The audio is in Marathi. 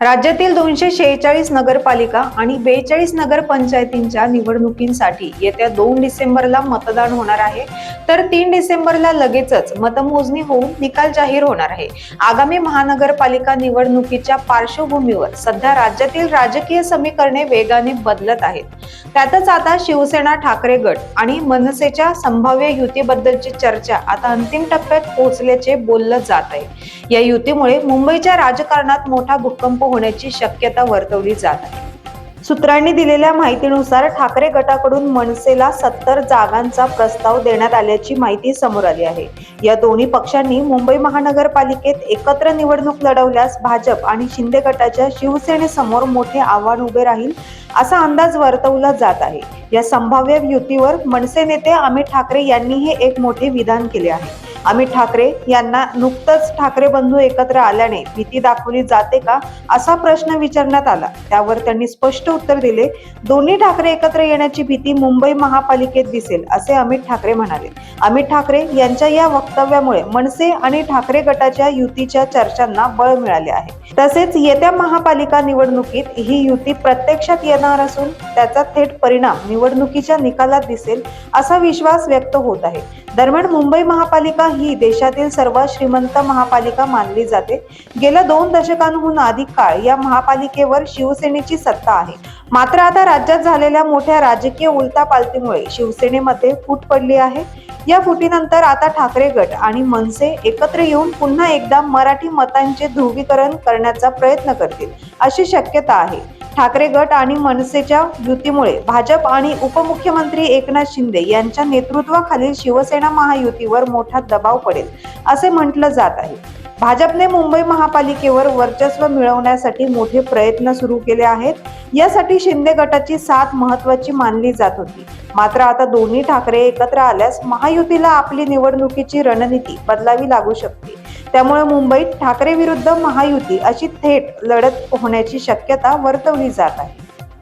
राज्यातील दोनशे शेहेचाळीस नगरपालिका आणि बेचाळीस नगरपंचायतींच्या निवडणुकींसाठी येत्या दोन डिसेंबरला मतदान होणार आहे. तर तीन डिसेंबरला लगेचच मतमोजणी होऊन निकाल जाहीर होणार आहे. आगामी महानगरपालिका निवडणुकीच्या पार्श्वभूमीवर सध्या राज्यातील राजकीय समीकरणे वेगाने बदलत आहेत. त्यातच आता शिवसेना ठाकरे गट आणि मनसेच्या संभाव्य युतीबद्दलची चर्चा आता अंतिम टप्प्यात पोहोचल्याचे बोललं जात आहे. या युतीमुळे मुंबईच्या राजकारणात मोठा भूकंप होण्याची शक्यता वर्तवली जात आहे. सूत्रांनी दिलेल्या माहितीनुसार ठाकरे गटाकडून मनसेला सत्तर जागांचा प्रस्ताव देण्यात आल्याची माहिती समोर आली आहे. या दोन्ही पक्षांनी मुंबई महानगरपालिकेत एकत्र निवडणूक लढवल्यास भाजप आणि शिंदे गटाच्या शिवसेनेसमोर मोठे आव्हान उभे राहील असा अंदाज वर्तवला जात आहे. या संभाव्य युतीवर मनसे नेते अमित ठाकरे यांनीही एक मोठे विधान केले आहे. अमित ठाकरे यांना नुकतंच ठाकरे बंधू एकत्र आल्याने भीती दाखवली जाते का असा प्रश्न विचारण्यात आला. त्यावर त्यांनी स्पष्ट उत्तर दिले दोन्ही ठाकरे एकत्र येण्याची भीती मुंबई महापालिकेत दिसेल असे अमित ठाकरे म्हणाले. अमित ठाकरे यांच्या या वक्तव्यामुळे मनसे आणि ठाकरे गटाच्या युतीच्या चर्चांना बळ मिळाले आहे. तसेच येत्या महापालिका निवडणुकीत ही युती प्रत्यक्षात येणार असून त्याचा थेट परिणाम निवडणुकीच्या निकालात दिसेल असा विश्वास व्यक्त होत आहे. दरम्यान मुंबई महापालिका ही देशातील सर्वात श्रीमंत महापालिका मानली जाते. गेल्या दोन दशकांहून अधिक काळ या महापालिकेवर शिवसेनेची सत्ता आहे. मात्र आता राज्यात झालेल्या मोठ्या राजकीय उलटापालटीमुळे शिवसेनेमध्ये फूट पडली आहे. या फुटीनंतर आता ठाकरे गट आणि मनसे एकत्र येऊन पुन्हा एकदा मराठी मतांचे ध्रुवीकरण करण्याचा प्रयत्न करतील अशी शक्यता आहे. ठाकरे गट आणि मनसेच्या युतीमुळे भाजप आणि उपमुख्यमंत्री एकनाथ शिंदे यांच्या नेतृत्वाखालील शिवसेना महायुतीवर मोठा दबाव पडेल असे म्हटलं जात आहे. भाजपने मुंबई महापालिकेवर वर्चस्व मिळवण्यासाठी मोठे प्रयत्न सुरू केले आहेत. यासाठी शिंदे गटाची साथ महत्वाची मानली जात होती. मात्र आता दोन्ही ठाकरे एकत्र आल्यास महायुतीला आपली निवडणुकीची रणनीती बदलावी लागू शकते. त्यामुळे मुंबईत ठाकरे विरुद्ध महायुती अशी थेट लढत होण्याची शक्यता वर्तवली जात आहे.